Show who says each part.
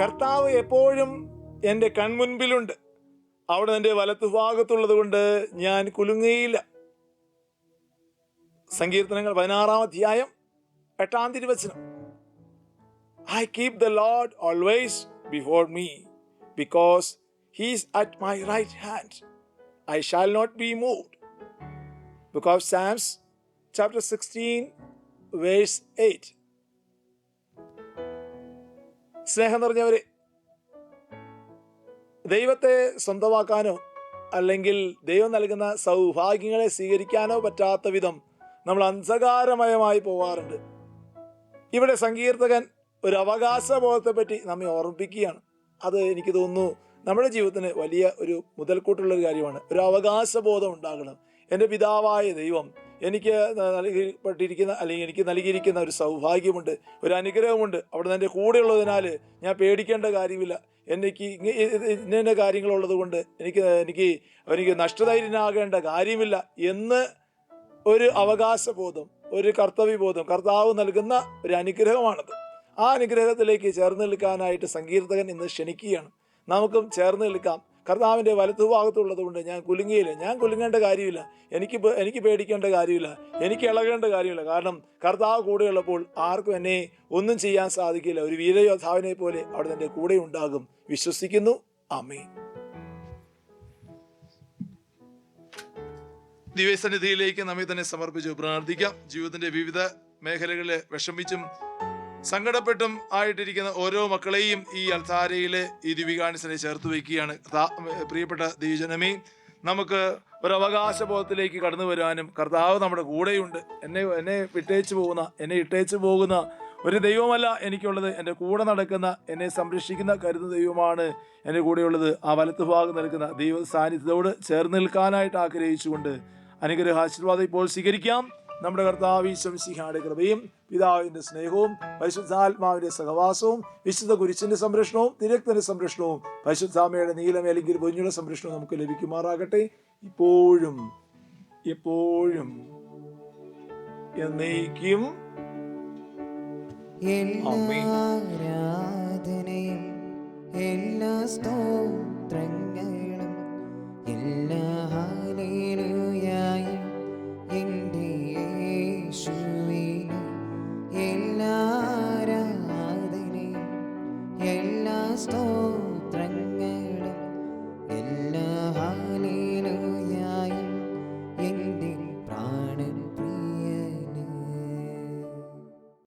Speaker 1: കർത്താവ് എപ്പോഴും എന്റെ കൺമുൻപിലുണ്ട്. അവിടെ എന്റെ വലത്തുഭാഗത്തുള്ളത് കൊണ്ട് ഞാൻ കുലുങ്ങുകയില്ല. സങ്കീർത്തനങ്ങൾ പതിനാറാം അധ്യായം എട്ടാം തിരുവചനം. I keep the Lord always before me because he's at my right hand I shall not be moved book of Psalms chapter sixteen verse eight സ്നേഹം നിറഞ്ഞവർ ദൈവത്തെ സ്വന്തമാക്കാനോ അല്ലെങ്കിൽ ദൈവം നൽകുന്ന സൗഭാഗ്യങ്ങളെ സ്വീകരിക്കാനോ പറ്റാത്ത വിധം നമ്മൾ അന്ധകാരമയമായി പോവാറുണ്ട്. ഇവിടെ സങ്കീർത്തകൻ ഒരു അവകാശബോധത്തെ പറ്റി നമ്മെ ഓർമ്മിപ്പിക്കുകയാണ്. അത് എനിക്ക് തോന്നുന്നു നമ്മുടെ ജീവിതത്തിന് വലിയ ഒരു മുതൽക്കൂട്ടുള്ള ഒരു കാര്യമാണ്. ഒരു അവകാശബോധം ഉണ്ടാകണം. എന്റെ പിതാവായ ദൈവം എനിക്ക് നൽകിപ്പെട്ടിരിക്കുന്ന അല്ലെങ്കിൽ എനിക്ക് നൽകിയിരിക്കുന്ന ഒരു സൗഭാഗ്യമുണ്ട് ഒരു അനുഗ്രഹമുണ്ട്. അവിടെ എന്റെ കൂടെയുള്ളതിനാൽ ഞാൻ പേടിക്കേണ്ട കാര്യമില്ല. എനിക്ക് ഇന്ന കാര്യങ്ങളുള്ളത് കൊണ്ട് എനിക്ക് എനിക്ക് എനിക്ക് നഷ്ടധൈര്യനാകേണ്ട കാര്യമില്ല എന്ന് ഒരു അവകാശബോധം ഒരു കർത്തവ്യബോധം കർത്താവ് നൽകുന്ന ഒരു അനുഗ്രഹമാണത്. ആ അനുഗ്രഹത്തിലേക്ക് ചേർന്ന് നിൽക്കാനായിട്ട് സങ്കീർത്തകൻ ഇന്ന് ക്ഷണിക്കുകയാണ്. നമുക്കും ചേർന്ന് നിൽക്കാം. കർത്താവിന്റെ വലത്തുഭാഗത്തുള്ളതുകൊണ്ട് ഞാൻ കുലുങ്ങിയില്ല. ഞാൻ കുലുങ്ങേണ്ട കാര്യമില്ല. എനിക്ക് എനിക്ക് പേടിക്കേണ്ട കാര്യമില്ല. എനിക്ക് ഇളകേണ്ട കാര്യമില്ല. കാരണം കർത്താവ് കൂടെയുള്ളപ്പോൾ ആർക്കും എന്നെ ഒന്നും ചെയ്യാൻ സാധിക്കില്ല. ഒരു വീരയോദ്ധാവിനെ പോലെ അവിടെ എന്റെ കൂടെ ഉണ്ടാകും. വിശ്വസിക്കുന്നു. അമ്മേ ദിവസന്നിധിയിലേക്ക് നമ്മെ തന്നെ സമർപ്പിച്ചു. പ്രാർത്ഥിക്കാം. ജീവിതത്തിന്റെ വിവിധ മേഖലകളിൽ വിഷമിച്ചും സങ്കടപ്പെട്ടും ആയിട്ടിരിക്കുന്ന ഓരോ മക്കളെയും ഈ അൽത്താരയിലെ ഈ ദിവികാണിസനെ ചേർത്ത് വയ്ക്കുകയാണ്. പ്രിയപ്പെട്ട ദൈവജനമേ നമുക്ക് ഒരു അവകാശബോധത്തിലേക്ക് കടന്നു വരുവാനും കർത്താവ് നമ്മുടെ കൂടെയുണ്ട്. എന്നെ എന്നെ വിട്ടേച്ചു പോകുന്ന എന്നെ ഇട്ടേച്ചു പോകുന്ന ഒരു ദൈവമല്ല എനിക്കുള്ളത്. എന്റെ കൂടെ നടക്കുന്ന എന്നെ സംരക്ഷിക്കുന്ന കരുതുന്ന ദൈവമാണ് എന്റെ കൂടെയുള്ളത്. ആ വലത്ത് ഭാഗം നിൽക്കുന്ന ദൈവ സാന്നിധ്യത്തോട് ചേർന്ന് നിൽക്കാനായിട്ട് ആഗ്രഹിച്ചുകൊണ്ട് അനുഗ്രഹ ആശീർവാദം ഇപ്പോൾ സ്വീകരിക്കാം. നമ്മുടെ കർത്താവ് ഈശ്വംസിഹായുടെ കൃപയും പിതാവിന്റെ സ്നേഹവും പരിശുദ്ധാത്മാവിന്റെ സഹവാസവും വിശുദ്ധ കുരിശിന്റെ സംരക്ഷണവും തിരക്തന്റെ സംരക്ഷണവും പരിശുദ്ധാമയുടെ നീലമേലെങ്കിൽ പൊഞ്ഞുള്ള സംരക്ഷണവും നമുക്ക് ലഭിക്കുമാറാകട്ടെ ഇപ്പോഴും എപ്പോഴും എന്നേക്കും
Speaker 2: എല്ലാ. ആരാധനയും എല്ലാ സ്തോത്രങ്ങളും last hope.